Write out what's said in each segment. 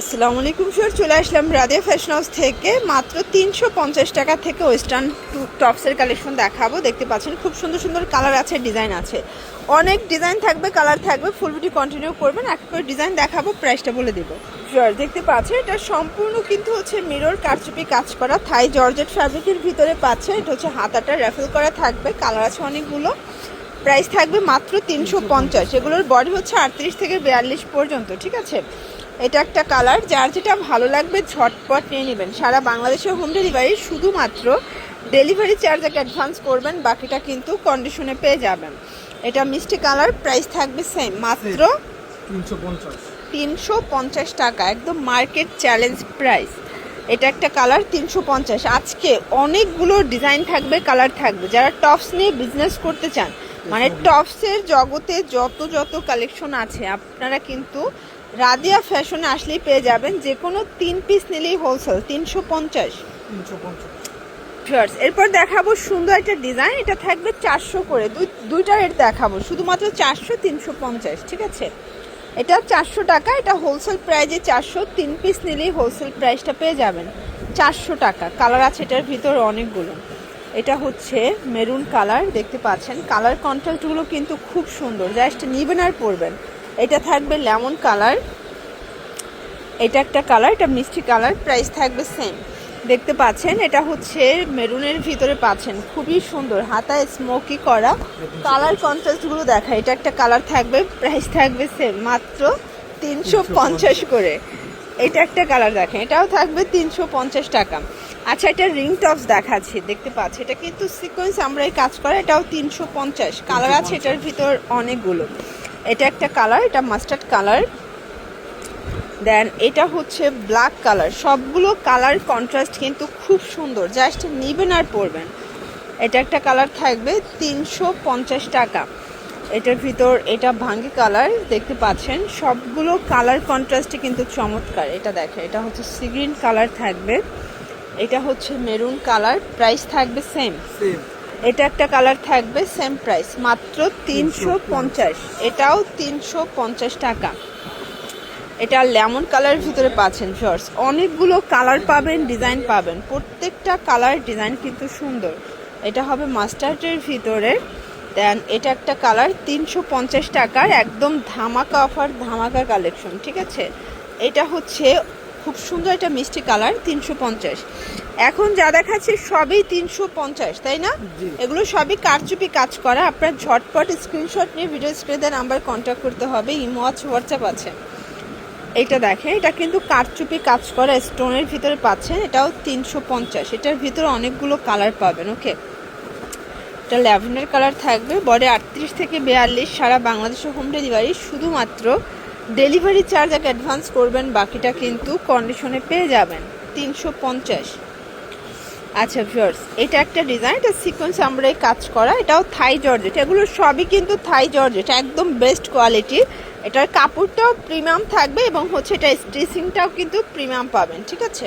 আসসালামু আলাইকুম স্যার চলে আসলাম রাধিয়া ফ্যাশন হাউস থেকে। মাত্র তিনশো পঞ্চাশ টাকা থেকে ওয়েস্টার্ন টপসের কালেকশন দেখাবো। দেখতে পাচ্ছেন, খুব সুন্দর সুন্দর কালার আছে ডিজাইন আছে। অনেক ডিজাইন থাকবে কালার থাকবে ফুল ভিডিও কন্টিনিউ করবেন। এক করে ডিজাইন দেখাবো প্রাইসটা বলে দেবো। স্যার দেখতে পাচ্ছেন, এটা সম্পূর্ণ কিন্তু হচ্ছে মিরর কারচুপি কাজ করা থাই জর্জেট ফ্যাব্রিকের ভিতরে পাচ্ছে। এটা হচ্ছে হাতাটা র্যাফেল করা থাকবে কালার আছে অনেকগুলো। প্রাইস থাকবে মাত্র তিনশো পঞ্চাশ। এগুলোর বডি হচ্ছে আটত্রিশ থেকে বিয়াল্লিশ পর্যন্ত, ঠিক আছে? এটা একটা কালার যার যেটা ভালো লাগবে ঝটপট নিয়ে নেবেন। সারা বাংলাদেশের হোম ডেলিভারি শুধুমাত্র ডেলিভারি চার্জ একটা অ্যাডভান্স করবেন বাকিটা কিন্তু কন্ডিশনে পেয়ে যাবেন। এটা মিষ্টি কালার প্রাইস থাকবে সেম মাত্র তিনশো পঞ্চাশ। টাকা একদম মার্কেট চ্যালেঞ্জ প্রাইস এটা একটা কালার তিনশো পঞ্চাশ। আজকে অনেকগুলো ডিজাইন থাকবে কালার থাকবে। যারা টপস নিয়ে বিজনেস করতে চান মানে টপসের জগতে যত যত কালেকশন আছে আপনারা কিন্তু রাদিয়া ফ্যাশনে আসলেই পেয়ে যাবেন যে কোনো তিন পিস নিলেই হোলসেল তিনশো পঞ্চাশ। তিনশো পঞ্চাশ. এরপর দেখাবো সুন্দর একটা ডিজাইন এটা থাকবে চারশো করে। দুই দুইটা রেট দেখাবো শুধুমাত্র চারশো তিনশো পঞ্চাশ ঠিক আছে? এটা চারশো টাকা এটা হোলসেল প্রাইজে চারশো তিন পিস নিলেই হোলসেল প্রাইসটা পেয়ে যাবেন চারশো টাকা। কালার আছে এটার ভিতর অনেকগুলো। এটা হচ্ছে মেরুন কালার দেখতে পাচ্ছেন? কালার কন্ট্রাস্টগুলো কিন্তু খুব সুন্দর জাস্ট নিবেন আর পরবেন। এটা থাকবে লেমন কালার। এটা একটা কালার এটা মিষ্টি কালার প্রাইস থাকবে সেম দেখতে পাচ্ছেন এটা হচ্ছে মেরুনের ভিতরে পাচ্ছেন। খুবই সুন্দর হাতায় স্মোকি করা। কালার কন্ট্রাস্টগুলো দেখা এটা একটা কালার থাকবে প্রাইস থাকবে সেম মাত্র তিনশো পঞ্চাশ করে। এটা একটা কালার দেখেন এটাও থাকবে তিনশো পঞ্চাশ টাকা। আচ্ছা এটা রিং টপস দেখাচ্ছি দেখতে পাচ্ছি। এটা কিন্তু সিকোয়েন্স আমরা এই কাজ করা এটাও তিনশো পঞ্চাশ। কালার আছে এটার ভিতর অনেকগুলো। এটা একটা কালার, এটা মাস্টার্ড কালার। দেন এটা হচ্ছে ব্ল্যাক কালার। সবগুলো কালার কন্ট্রাস্ট কিন্তু খুব সুন্দর, জাস্ট নিবেন আর পরবেন। এটা একটা কালার থাকবে তিনশো পঞ্চাশ টাকা। এটার ভিতর এটা ভাঙ্গি কালার, দেখতে পাচ্ছেন। সবগুলো কালার কন্ট্রাস্টে কিন্তু চমৎকার। এটা দেখে এটা হচ্ছে সিগ্রিন কালার থাকবে। এটা হচ্ছে মেরুন কালার, প্রাইস থাকবে সেম। সেম। এটা একটা কালার থাকবে সেম প্রাইস মাত্র তিনশো পঞ্চাশ। এটাও তিনশো পঞ্চাশ টাকা। এটা লেমন কালারের ভিতরে পাচ্ছেন শর্টস অনেকগুলো কালার পাবেন ডিজাইন পাবেন। প্রত্যেকটা কালার ডিজাইন কিন্তু সুন্দর। এটা হবে মাস্টার্ডের ভিতরে দেন এটা একটা কালার, তিনশো পঞ্চাশ টাকার, একদম ধামাকা অফার ধামাকা কালেকশন ঠিক আছে? এটা হচ্ছে খুব সুন্দর একটা মিষ্টি কালার, তিনশো পঞ্চাশ। এখন যা দেখাচ্ছি সবই তিনশো পঞ্চাশ তাই না? এগুলো সবই কারচুপি কাজ করা। আপনার ঝটপট স্ক্রিনশট নিয়ে ভিডিও স্ক্রিনে নাম্বার কন্ট্যাক্ট করতে হবে। ইমো আছে হোয়াটসঅ্যাপ আছে। এটা দেখেন এটা কিন্তু কারচুপি কাজ করা স্টোনের ভিতরে পাচ্ছেন। এটাও তিনশো পঞ্চাশ এটার ভিতরে অনেকগুলো কালার পাবেন ওকে এটা ল্যাভেন্ডার কালার থাকবে বডি আটত্রিশ থেকে বিয়াল্লিশ সারা বাংলাদেশে হোম ডেলিভারি শুধুমাত্র ডেলিভারি চার্জ এক অ্যাডভান্স করবেন বাকিটা কিন্তু কন্ডিশনে পেয়ে যাবেন তিনশো পঞ্চাশ। আচ্ছা ভিউয়ার্স এটা একটা ডিজাইন এটা সিকোয়েন্স আমরা কাজ করা, এটাও থাই জর্জেট এগুলো সবই কিন্তু থাই জর্জেট একদম বেস্ট কোয়ালিটির এটার কাপড়টাও প্রিমিয়াম থাকবে এবং হচ্ছে এটা স্টিচিংটাও কিন্তু প্রিমিয়াম পাবেন, ঠিক আছে?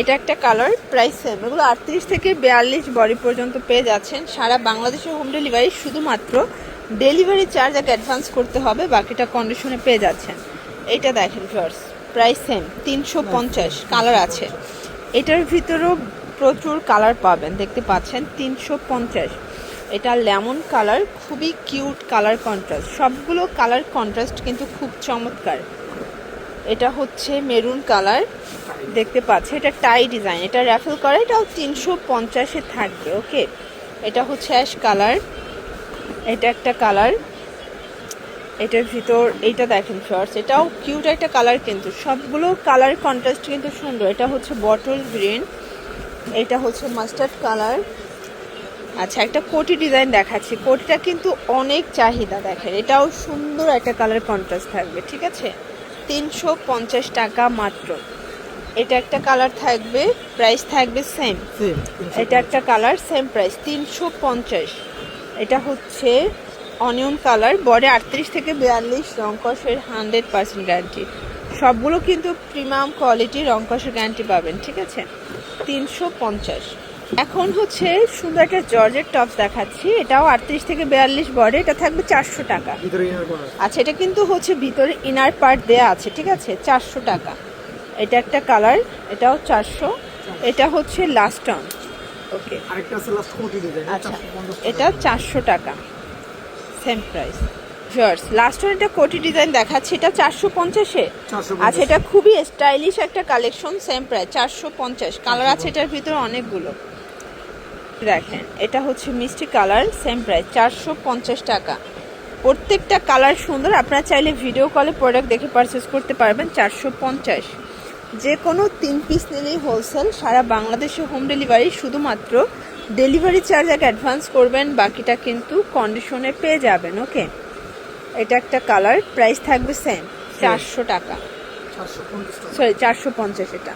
এটা একটা কালার প্রাইস সেম এগুলো আটত্রিশ থেকে বিয়াল্লিশ বডি পর্যন্ত পেয়ে যাচ্ছেন, সারা বাংলাদেশে হোম ডেলিভারি শুধুমাত্র ডেলিভারি চার্জ এক অ্যাডভান্স করতে হবে, বাকিটা কন্ডিশনে পেয়ে যাচ্ছেন। এটা দেখেন ফার্স প্রাইস সেম তিনশো পঞ্চাশ কালার আছে। এটার ভিতরেও প্রচুর কালার পাবেন। দেখতে পাচ্ছেন, তিনশো পঞ্চাশ। এটা লেমন কালার খুবই কিউট কালার কন্ট্রাস্ট সবগুলো কালার কন্ট্রাস্ট কিন্তু খুব চমৎকার। এটা হচ্ছে মেরুন কালার দেখতে পাচ্ছে এটা টাই ডিজাইন এটা র্যাফেল করা, এটাও তিনশো পঞ্চাশে থাকবে ওকে এটা হচ্ছে অ্যাশ কালার এটা একটা কালার এটার ভিতর এইটা দেখেন শর্টস এটাও কিউট একটা কালার কিন্তু সবগুলো কালার কন্ট্রাস্ট কিন্তু সুন্দর। এটা হচ্ছে বটল গ্রিন এটা হচ্ছে মাস্টার্ড কালার আচ্ছা একটা কোটি ডিজাইন দেখাচ্ছি। কোটিটা কিন্তু অনেক চাহিদা দেখেন এটাও সুন্দর একটা কালার কন্ট্রাস্ট থাকবে ঠিক আছে? তিনশো পঞ্চাশ টাকা মাত্র। এটা একটা কালার থাকবে প্রাইস থাকবে সেম সেম এটা একটা কালার সেম প্রাইস তিনশো পঞ্চাশ। এটা হচ্ছে অনিয়ন কালার বডি আটত্রিশ থেকে বিয়াল্লিশ রংকসের হান্ড্রেড পার্সেন্ট গ্যারান্টি। সবগুলো কিন্তু প্রিমিয়াম কোয়ালিটি রংকসের গ্যারান্টি পাবেন ঠিক আছে? তিনশো পঞ্চাশ। এখন হচ্ছে সুন্দর একটা জর্জের টপ দেখাচ্ছি। এটাও আটত্রিশ থেকে বিয়াল্লিশ বডি এটা থাকবে চারশো টাকা। আচ্ছা এটা কিন্তু হচ্ছে ভিতরে ইনার পার্ট দেয়া আছে ঠিক আছে? চারশো টাকা। এটা একটা কালার এটাও চারশো। এটা হচ্ছে লাস্ট অন ওকে আচ্ছা এটা চারশো টাকা। Same price jars last one কোটি ডিজাইন দেখাচ্ছি এটা চারশো পঞ্চাশে? 450 আচ্ছা এটা খুবই স্টাইলিশ একটা কালেকশন সেম প্রাইস চারশো পঞ্চাশ। কালার আছে এটার ভিতরে অনেকগুলো। দেখেন এটা হচ্ছে মিষ্টি কালার সেম প্রাইস চারশো পঞ্চাশ টাকা। প্রত্যেকটা কালার সুন্দর আপনারা চাইলে ভিডিও কলে প্রোডাক্ট দেখে পারচেস করতে পারবেন চারশো পঞ্চাশ। যে কোনো তিন পিস নিলেই হোলসেল সারা বাংলাদেশে হোম ডেলিভারি শুধুমাত্র ডেলিভারি চার্জ এক অ্যাডভান্স করবেন বাকিটা কিন্তু কন্ডিশনে পেয়ে যাবেন ওকে এটা একটা কালার প্রাইস থাকবে সেম চারশো টাকা। সরি চারশো পঞ্চাশ এটা।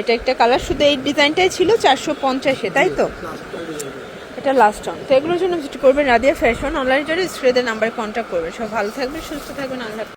এটা একটা কালার শুধু এই ডিজাইনটাই ছিল চারশো পঞ্চাশে তাই তো? এটা লাস্ট অন তো এগুলোর জন্য ভিজিট করবেন রাদিয়া ফ্যাশন অনলাইন জন্য স্ক্রিনের নাম্বারে কন্ট্যাক্ট করবেন। সব ভালো থাকবেন সুস্থ থাকবেন আল্লাহ।